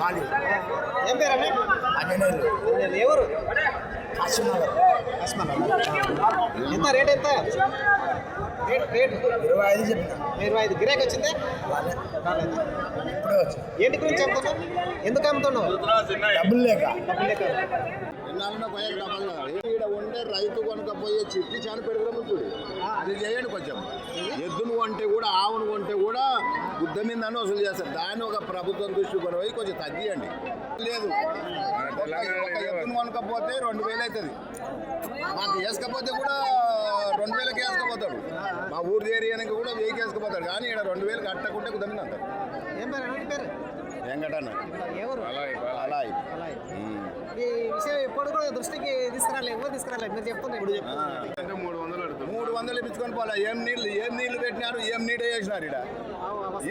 మాది. ఏం పేరు అన్న? అంజనేయులు ఎవరు? కాశీనగర్. ఎంత రేట్ ఎంత? Rate rate. ఇరవై ఐదు చెప్పిన. ఇరవై ఐదు. గిరాకీ వచ్చిందే? రాలేదు? ఇప్పుడే ఏంటి గురించి అమ్ముతున్నావు ఎందుకు అమ్ముతున్నావు? డబ్బులు లేక. డబ్బులు లేక. ఇక్కడ ఉండే రైతు కనుక పోయే చిట్టి చాని పెడతాం ఇప్పుడు. అది చేయండి కొంచెం. ఎద్దును కొంటే కూడా ఆవును కొంటే కూడా బుద్ధ మీద వసూలు చేస్తారు. దాన్ని ఒక ప్రభుత్వం దృష్టి కొని పోయి కొంచెం తగ్గియండి. లేదు. ఒక కొనకపోతే రెండు వేలు అవుతుంది. మాకు వేసుకపోతే కూడా రెండు వేలకి వేసుకపోతాడు. మా ఊరి ఏరియానికి కూడా వెయ్యికి వేసుకుపోతాడు. కానీ ఇక్కడ రెండు వేలు కట్టకుంటే కుదర మీద అంటారు వెంకటన్న ఎవరు అలాయ్ అలాయ్. ఈ విషయం ఎప్పుడు కూడా దృష్టికి తీసుకురాలేదు ఎవరు తీసుకురాలేదు? మీరు చెప్తున్నారు ఇప్పుడు చెప్తున్నారు మూడు వందలు ఇప్పించుకొని పోలే. ఏం నీళ్ళు ఏం నీళ్ళు పెట్టినారు? ఏం నీడే చేసినారు ఇక్కడ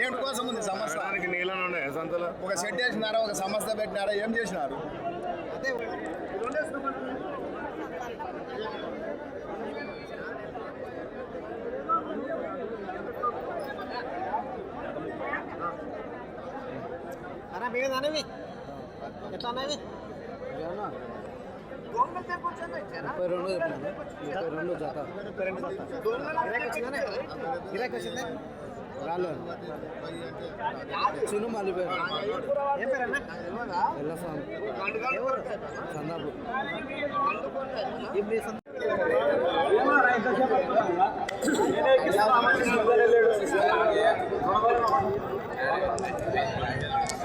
ఏమిటి కోసం ఉంది సమస్య? నీళ్ళని ఉన్నాయి సంతలో. ఒక సెట్ వేసినారా? ఒక సంస్థ పెట్టినారా? ఏం చేసినారు? ఎట్లా అనేవి? ముప్పై రెండు రెండు జత. రాలేదు చిన్న మళ్ళీ సందాపు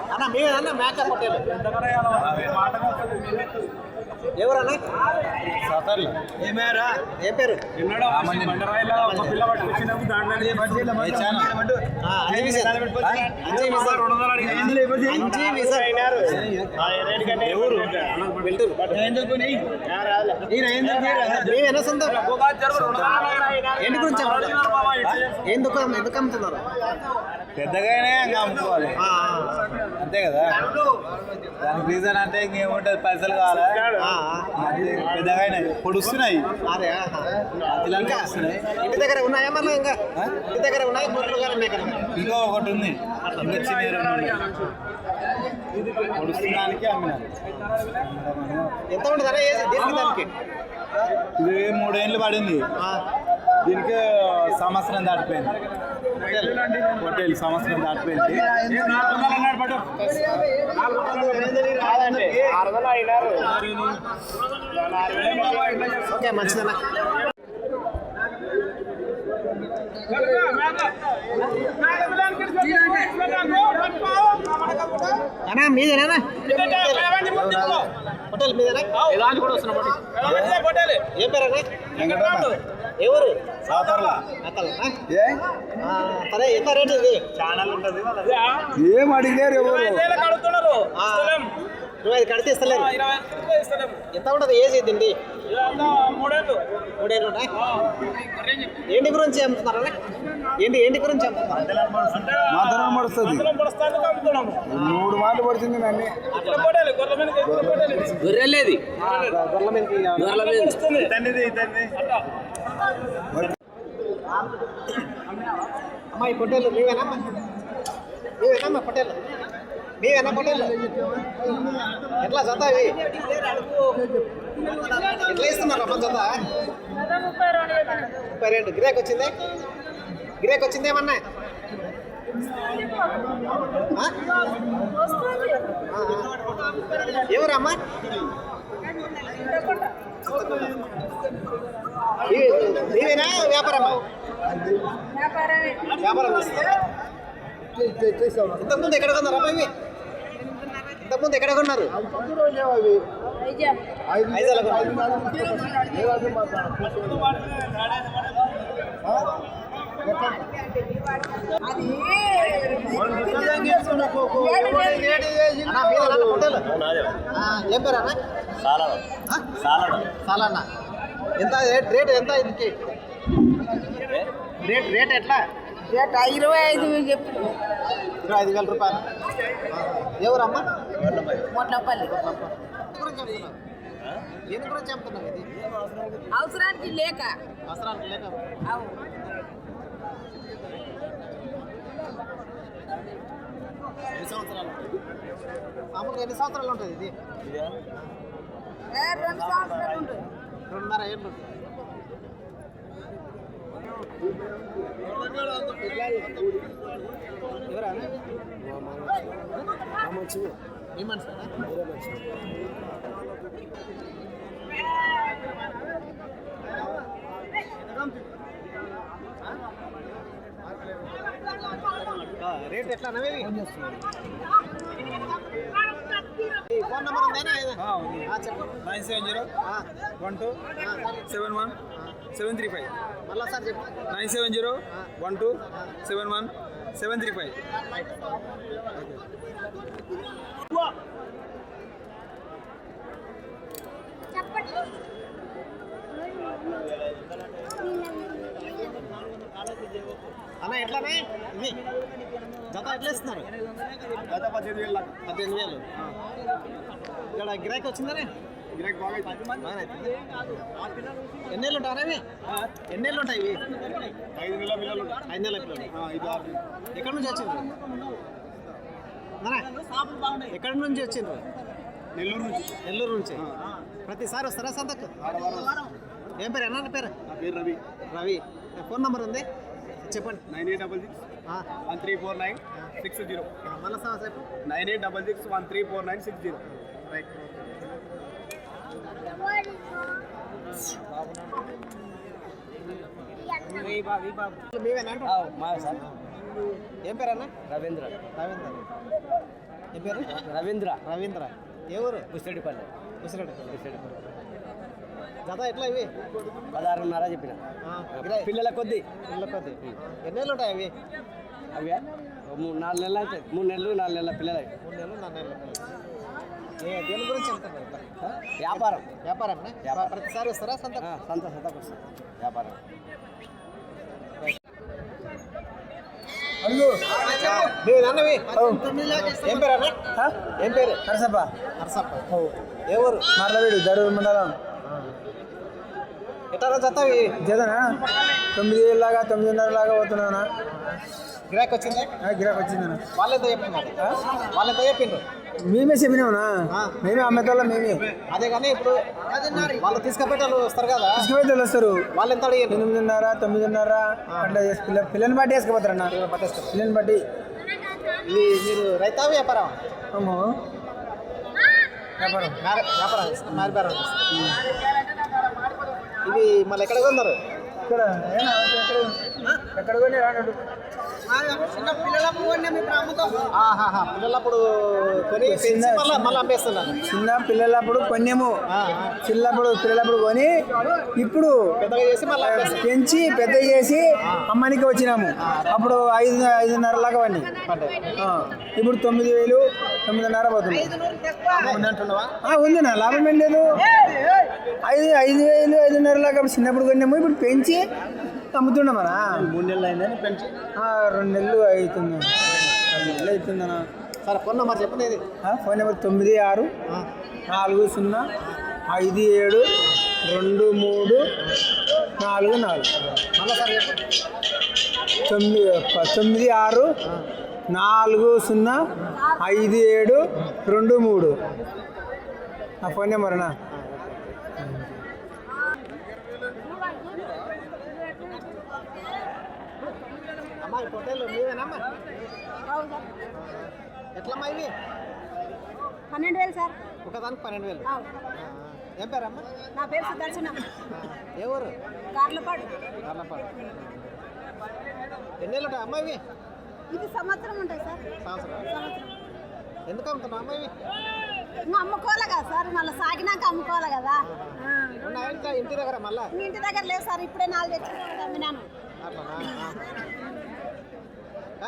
అన్న? మీ అన్న మేక పట్టేలు ఎవరన్నా? ఏమేరా? ఏ పేరు? ఎందుకు ఎందుకు అమ్ముతున్నారు పెద్దగానే ఇంకా అమ్ముకోవాలి. అంతే కదా? దానికి రీజన్ అంటే ఇంకేముంటుంది? పైసలు కావాలా? పెద్దగానే. పొడుస్తున్నాయి. అదే ఇంటి దగ్గర ఉన్నాయా మళ్ళీ ఇంకా? ఇంటి దగ్గర ఉన్నాయి. ఇంకా ఒకటి ఉంది. పొడుస్తున్నానికి ఎంత ఉంటుంది దేనికి దానికి? ఇది మూడేళ్ళు పడింది. దీనికి సంవత్సరం దాటిపోయింది. హోటల్ సంవత్సరం దాటిపోయింది. ఓకే మంచిదన్న అన్నా మీదేనా? హోటల్ మీదేనా? ఏం పేరన్నా? ఎవరు? సాతార్లా. సరే ఎంత రేట్ ఇది? ఛానల్ ఉంటుంది ఏం అడిగారు ఎవరు? కడితే ఇస్తలేరు. ఎంత ఉంటుంది? ఏజ్ ఇది మూడేళ్ళు. ఏంటి గురించి అమ్ముతున్నారు ఏంటి ఏంటి గురించి? మాత్రం పడుతుంది మూడు మాటలు పడుతుంది నన్ను. గొర్రెలేది గొర్రెల మీదకి ఇతండిది ఇతండి అమ్మా ఈ పొట్టేళ్ళు మీవేనా అమ్మా? మీవేనా అమ్మా పొట్టేళ్ళు మీవేనా పొట్టేళ్ళు ఎట్లా జత ఎట్లా ఇస్తున్నారు అమ్మ జత? ముప్పై రెండు. గిరాక్ వచ్చిందే? గిరాక్? ఆ, ఆ. ఎవరమ్మా ఇవేనా వ్యాపారమ్మా? వ్యాపారం? ఇంతకుముందు ఎక్కడ కొన్నారు ఇవి? ఇంతకుముందు ఎక్కడ కొన్నారు? ఐజాల ఏం పేరు అన్న? సాలన్న ఎంత రేట్ రేట్ ఎంత ఇది రేట్ రేట్ ఎట్లా ఇరవై ఐదు చెప్పు ఇరవై ఐదు వేల రూపాయలు ఎవరమ్మా మొట్లపల్లి అవసరానికి లేక. అవసరానికి లేక. ఎన్ని సంవత్సరాలు మామూలుగా ఎన్ని సంవత్సరాలు ఉంటుంది ఇది? ఏ, రెండు సంవత్సరాలు ఉంటుంది రెండున్నర ఏళ్ళు ఎవరా? మీ మనిషినా? ఆ, రేట్ ఎట్లా ఈ ఫోన్ నెంబర్ ఉందేనా ఏదో? ఆ, చెప్పు. Nine seven zero one two seven one seven three five. మళ్ళా సార్ చెప్పు. Nine seven zero one two seven one seven three five అన్న ఎట్లానే ఇది జత ఎట్లా ఇస్తున్నారు గత పద్దెనిమిది వేలు పద్దెనిమిది వేలు ఇక్కడ గిరాకీ వచ్చిందనే? గిరాకీ బాగా అవుతుంది. ఎన్నేళ్ళు ఉంటారా ఇవి ఎన్నేళ్ళు ఉంటాయి ఇవి? ఐదు నెలల పిల్లలు. ఐదు నెలల పిల్లలు. నెలలు. ఎక్కడి నుంచి నానా, ఎక్కడి నుంచి వచ్చిండ్రు? నెల్లూరు నుంచి. నెల్లూరు నుంచి. ప్రతిసారి వస్తారా సంతకు? ఏం పేరు? అన్న పేరు? పేరు రవి. రవి. ఫోన్ నెంబర్ ఉంది? చెప్పండి. Nine eight double six three four nine six zero. మళ్ళా nine eight double six one three four nine six zero. Right ఏం పేరు అన్న రవీంద్ర. రవీంద్ర. ఏం పేరు? రవీంద్ర. రవీంద్ర. ఏ ఊరు? పుస్తడిపల్లి ముసిరెడ్డి పుస్తడిపల్లి జత ఎట్లా ఇవి? పదహారున్నర చెప్పిన. పిల్లల కొద్ది. పిల్లల కొద్ది. ఎన్నేళ్ళు ఉంటాయి అవి? అవి మూడు నాలుగు నెలలు అవుతాయి. మూడు నెలలు నాలుగు నెలల పిల్లలు. మూడు నెలలు నాలుగు నెలలు ఏ దేని గురించి వ్యాపారం. వ్యాపారం. ప్రతిసారి వస్తారా సంత? సంత సంతకు వ్యాపారం. ఏం పేరు అన్న? ఏం పేరు? నరసప్ప నరసప్ప ఊరు? మర్లవీడు దరూరు మండలం. ఎట్లా జత ఇవి జతనా? తొమ్మిది వేలు లాగా తొమ్మిదిన్నర లాగా పోతున్నానా గిరాక్ వచ్చింది? గిరాక్ వచ్చిందనా వాళ్ళు ఎంత చెప్తున్నారు వాళ్ళు ఎంత చెప్పిండ్రు మేమే చెప్పినావునా? ఆ. మేమే అమ్మేతోళ్ళ మేమే. అదే కానీ ఇప్పుడు వాళ్ళు తీసుకుపోయేటోళ్ళు వస్తారు కదా? తీసుకుపోతే వస్తారు. వాళ్ళు ఎంత అడిగారు ఎనిమిదిన్నర తొమ్మిదిన్నర చేసి పిల్ల పిల్లని బట్టి వేసుకుపోతారన్న పిల్లని బట్టి ఇది మీరు రైతా వ్యాపారం అమ్మో. వ్యాపారం. వ్యాపారం వ్యాపారం ఇవి మళ్ళీ ఎక్కడ కొన్నారు ఇక్కడ పిల్లలప్పుడు కొని మళ్ళీ మళ్ళీ అమ్మేస్తున్నారు. చిన్న పిల్లలప్పుడు కొన్నాము చిన్నప్పుడు పిల్లలప్పుడు కొని ఇప్పుడు పెద్దగా చేసి మళ్ళీ అమ్మేస్తారు పెంచి పెద్ద చేసి అమ్మానికి వచ్చినాము. అప్పుడు ఐదు ఐదున్నర లాగా పడి ఇప్పుడు తొమ్మిది వేలు తొమ్మిదిన్నర పోతుంది ఉంది నా లాభం ఏం లేదు. ఐదు ఐదు వేలు ఐదున్నర లాగా చిన్నప్పుడు కొన్నాము. ఇప్పుడు పెంచి అమ్ముతున్నామనా మూడు నెలలు అయిందని పెంచి రెండు నెలలు అవుతుంది. రెండు నెలలు అవుతుందనా? సరే ఫోన్ నెంబర్ చెప్పండి ఇది. ఫోన్ నెంబర్ తొమ్మిది ఆరు నాలుగు సున్నా ఐదు ఏడు రెండు మూడు నాలుగు నాలుగు. మళ్ళీ సార్ తొమ్మిది తొమ్మిది ఆరు నాలుగు సున్నా ఐదు ఏడు రెండు మూడు. నా ఫోన్ నెంబర్నా పొట్టేలు మీవేనమ్మా ఎట్లమ్మా ఇవి? పన్నెండు వేలు సార్. ఒకదానికి పన్నెండు వేలు. ఏం పేరమ్మా? నా పేరు సుదర్శనం. ఏ ఊరు? కార్లపాడు కార్లపాడు ఎన్ని ఉంటాయి అమ్మా ఇవి? ఇది సంవత్సరం ఉంటాయి సార్. సంవత్సరం. ఎందుకు అమ్ముతున్నావు అమ్మా ఇవి? అమ్ముకోవాలి కదా సార్. మళ్ళీ సాగినాక అమ్ముకోవాలి కదా. ఇంటి దగ్గర మళ్ళా? ఇంటి దగ్గర లేవు సార్. ఇప్పుడే నాలుగు తెచ్చి అమ్మినాను. అట్లా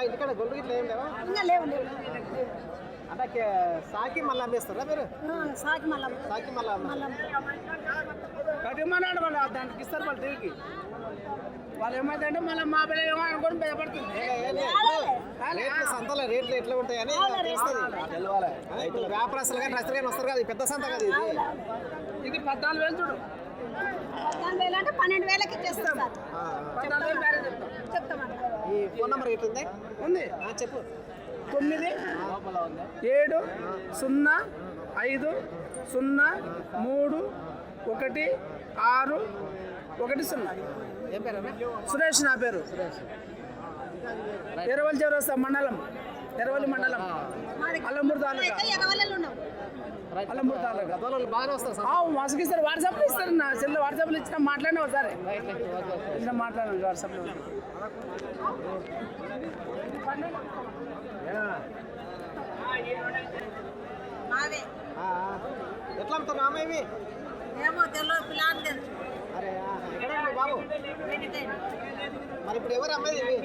ఇంటికాడ గొల్లు గిట్ల ఏం లేవా? ఇంకా లేవు లేవు. అంటే సాకి మళ్ళీ అమ్మేస్తారా మీరు? ఆ, మళ్ళీ. సాకి మళ్ళీ మళ్ళీ. కట్టుమన్నాడు వాళ్ళు దానికి ఇస్తారు వాళ్ళు తిరిగి. వాళ్ళు ఏమైందంటే మళ్ళీ మా పిల్లలు ఏమో అనుకొని భయపడుతుంది. రేట్లు సంతలో రేట్లు ఎట్లా ఉంటాయని తెలుస్తుంది వ్యాపారస్తులు కానీ రైతులు కానీ వస్తారు కదా ఇది పెద్ద సంత కదా ఇది. ఇది పద్నాలుగు వేలు చూడు. పద్నాలుగు వేలు అంటే పన్నెండు వేలకి ఇచ్చేస్తాం సార్. పద్నాలుగు వేలు ఈ ఫోన్ నెంబర్ ఎట్లుంది? ఉంది. ఆ, చెప్పు. తొమ్మిది ఏడు సున్నా ఐదు సున్నా మూడు ఒకటి ఆరు ఒకటి సున్నా. ఏం పేరన్నా సురేష్ నా పేరు. ఎరవల్ చౌరస్తా మండలం. ఎరవల్లి మండలం. అల్లమూరు తాలూకా. అల్లమూరు తాలూకా. వస్తారు ఇస్తారు వాట్సాప్లో ఇస్తారు నా సెల్ వాట్సాప్లో ఇచ్చిన మాట్లాడినా ఒకసారి. ఇచ్చిన మాట్లాడండి వాట్సాప్లో. ఎట్లా అమ్ముతున్నావు అమ్మ ఇవి? ఏమో తెలియదు పిల్లని తెలుసు. అరే బాబు? మరి ఇప్పుడు ఎవరు అమ్మేది ఇవి?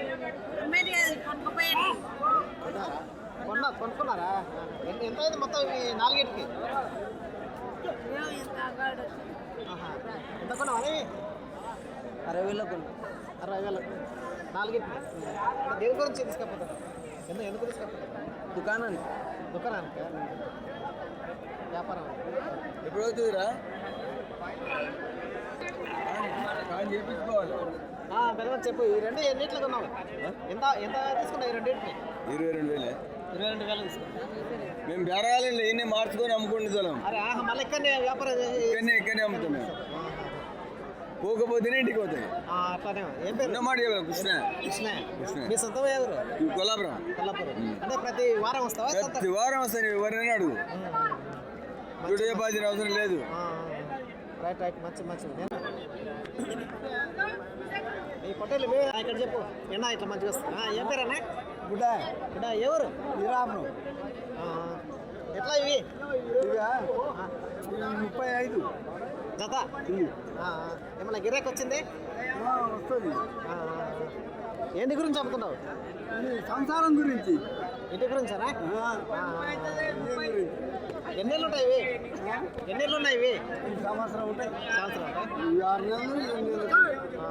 అమ్మేది కొనుక్కపోయాను కొన్నారా? కొన్నా కొనుక్కున్నారా? ఎంత అయింది మొత్తం ఇవి నాలుగేటికి. ఎంత కొన్నావు ఇవి అరవై వేలకు కొన్నా. అరవై వేలు. నాలుగేటికి దేని గురించి తీసుకపోతారు? ఎంత ఎందుకు తీసుకపోతారు? దుకాణానికి. దుకాణానికి? వ్యాపారం. ఎప్పుడు అవుతుందిరా? చేయించుకోవాలి బెల్లం చెప్పు. ఈ రెండు ఎన్నిట్లు కొన్నావు? ఎంత ఎంత తీసుకున్నావు ఈ రెండింటిని ఇరవై రెండు వేలే. ఇరవై రెండు వేలు తీసుకున్నావు. మేము బేరగాలండి ఇన్ని మార్చుకొని అమ్ముకుంటే తలం అరే ఆహా మళ్ళీ ఇక్కడనే వ్యాపారం ఇక్కడనే ఇక్కడనే అమ్ముతాం మేము పోకపోతేనే ఇంటికి పోతాయి. ఆ, అట్లానే ఏం పేరు? చెప్పాలి కృష్ణ. కృష్ణ. కృష్ణ. మీ సొంత ఎవరు కొల్లాపురం. కొల్లాపురం. అంటే ప్రతి వారం వస్తావా సొంత? ప్రతి వారం వస్తాను ఎవరైనా అడుగు. చుడే బాధ్యత అవసరం లేదు. ఆ, రైట్ రైట్. మంచి మంచి. ఈ పొట్టేలు మీ ఇక్కడ చెప్పు. ఎండా ఇట్లా మంచిగా వస్తుంది. ఆ, ఏం పేరు అన్న? గుడ్డ. ఇక్కడ ఎవరు విరామం ఎట్లా ఇవి? ముప్పై ఐదు. జత. ఏమన్నా గిరాకి వచ్చింది వస్తుంది. ఏంటి గురించి అమ్ముతున్నావు సంసారం గురించి ఇంటి గురించానా ఆ, ఆ, ఆ. ఇది గురించి. ఎన్నేళ్ళు ఉంటాయి ఇవి ఎన్నేళ్ళు ఉన్నాయి ఇవి సంవత్సరం ఉంటాయి సంవత్సరం ఆరు నెలలు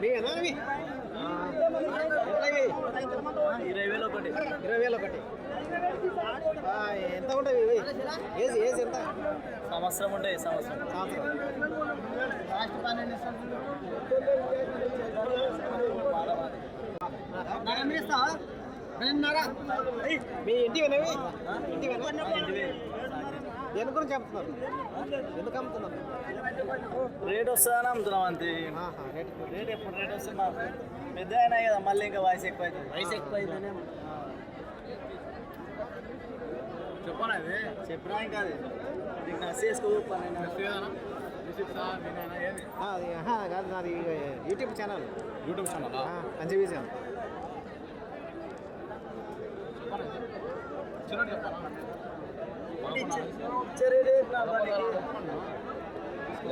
మీవేనా ఇరవై వేలు ఒకటి ఇరవై వేలు ఒకటి. ఎంత ఉంటాయి ఇవి? ఏజ్ ఏజ్ ఎంత? సంవత్సరం ఉంటాయి సంవత్సరం సంవత్సరం. మీ ఇంటి వినవి ఇంటి దేని గురించి అమ్ముతున్నారు ఎందుకు అమ్ముతున్నారు? రేట్ వస్తుందని అమ్ముతున్నాం అంతే. రేట్ ఎప్పుడు? రేట్ వస్తుంది పెద్ద అయినా కదా మళ్ళీ ఇంకా వయసు ఎక్కువ వయసు ఎక్కువ చెప్పనా ఇంకా అది నీకు కాదు నాది యూట్యూబ్ ఛానల్ యూట్యూబ్ ఛానల్ అంజీవి ఛానల్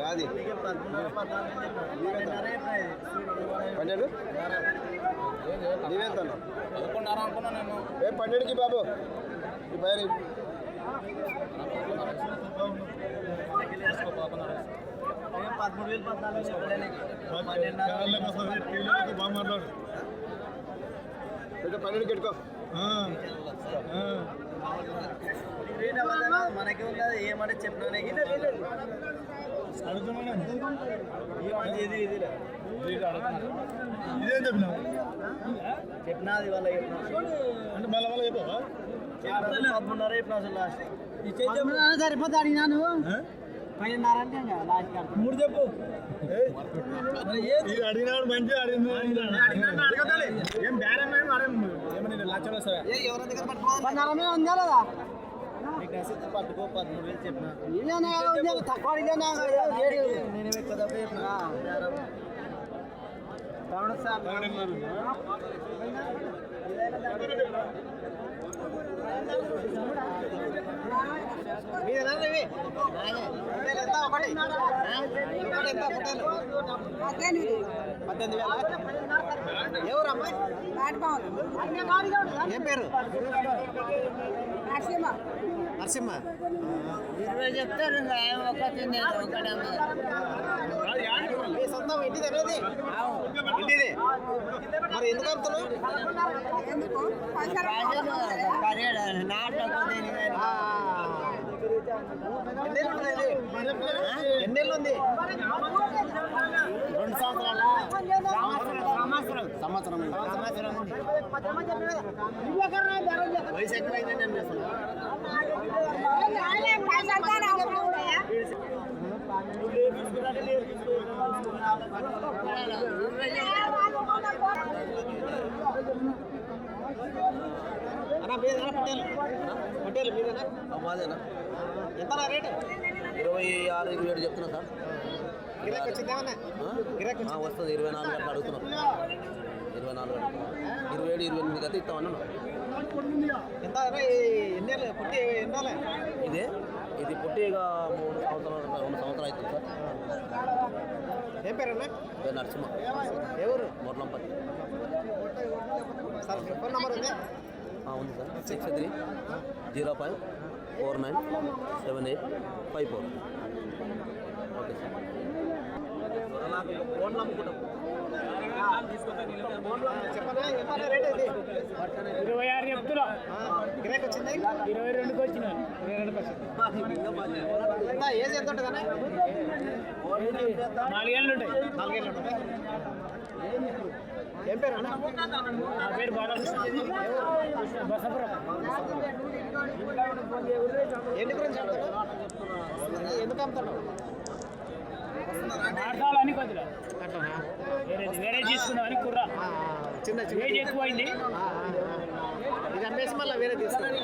అది పన్నెండు నీవెంత పన్నెండుకి బాబు? ఈ పైన పన్నెండుకి పెట్టుకో రేట్ అవ్వదా మనకి ఉన్నది ఏమంటే చెప్పినా ఇది చెప్పినావు? చెప్పినా అది వాళ్ళ అంటే మళ్ళీ మళ్ళీ చెప్పవా? పదమూడున్నర చెప్పిన అసలు లాస్ట్. సరిపోతే అడిగినాను పైనన్నర అంటే ఇంకా లాస్ట్ మూడు చెప్పు. అడిగినాడు మంచిగా అడిగినాడు. ఏం బేరం ఏమన్నా లక్షలు వస్తాయా ఏ ఎవరి దగ్గర పట్టుకోవాలి? ఉందా లేదా? ఇదేనా ఉంది, తక్కువ పద్దెనిమిది వేల. ఎవరమ్మా ఏం పేరు? నరసింహ. ఇరవై చెప్తారు ఒకటి మీ సొంతం ఇంటిది అనేది ఇంటిది మరి ఎందుకు అమ్ముతున్నావు? ఎన్నేళ్ళు ఉంది రెండు సంవత్సరాల? సంవత్సరం. సంవత్సరం సంవత్సరం. వయసు పైసలు అవసరం ఉన్నాయా అన్న మీదేనా పట్టేలు మీదేనా మాదేనా ఎంత రేటు? ఇరవై ఆరు ఇరవై ఏడు చెప్తున్నా సార్ గిరాకి వచ్చిందేమన్నా గిరాకి ఆ, వస్తుంది ఇరవై నాలుగు అట్లా అడుగుతున్నాం. ఇరవై నాలుగు ఇరవై ఏడు ఇరవై ఎనిమిది అయితే ఇస్తామన్నా ఎంత అన్న ఈ ఎన్నేళ్ళు పుట్టి ఎన్నాళ్ళే ఇదే? ఇది పుట్టి ఇక మూడు సంవత్సరాలు రెండు సంవత్సరాలు అవుతుంది సార్. ఏం పేరన్నా పేరు నరసింహ. ఎవరు మొర్లంపల్లి సార్ ఫోన్ నంబర్ ఉంది? ఉంది sir. Six three zero five four nine seven eight five four okay sir ఇరవై ఆరు చెప్తున్నా. ఇరవై రెండుకి వచ్చిన. ఇరవై రెండుకి వచ్చింది ఏజ్ ఎంత ఉంటుంది నాలుగేళ్ళు ఉంటాయి. నాలుగేళ్ళు ఉంటుంది ఏం పేరు అన్న? నా పేరు బాలకృష్ణ. బసపురం. అమ్ముతాడు ఎందుకు అమ్ముతాడు కొద్దిగా. అట్లనా వేరే తీసుకుందామని కుర్ర. చిన్న చిన్న. ఎక్కువైంది. ఆ, ఆ. ఇది అమ్మేసి మళ్ళీ వేరే తీస్తాడు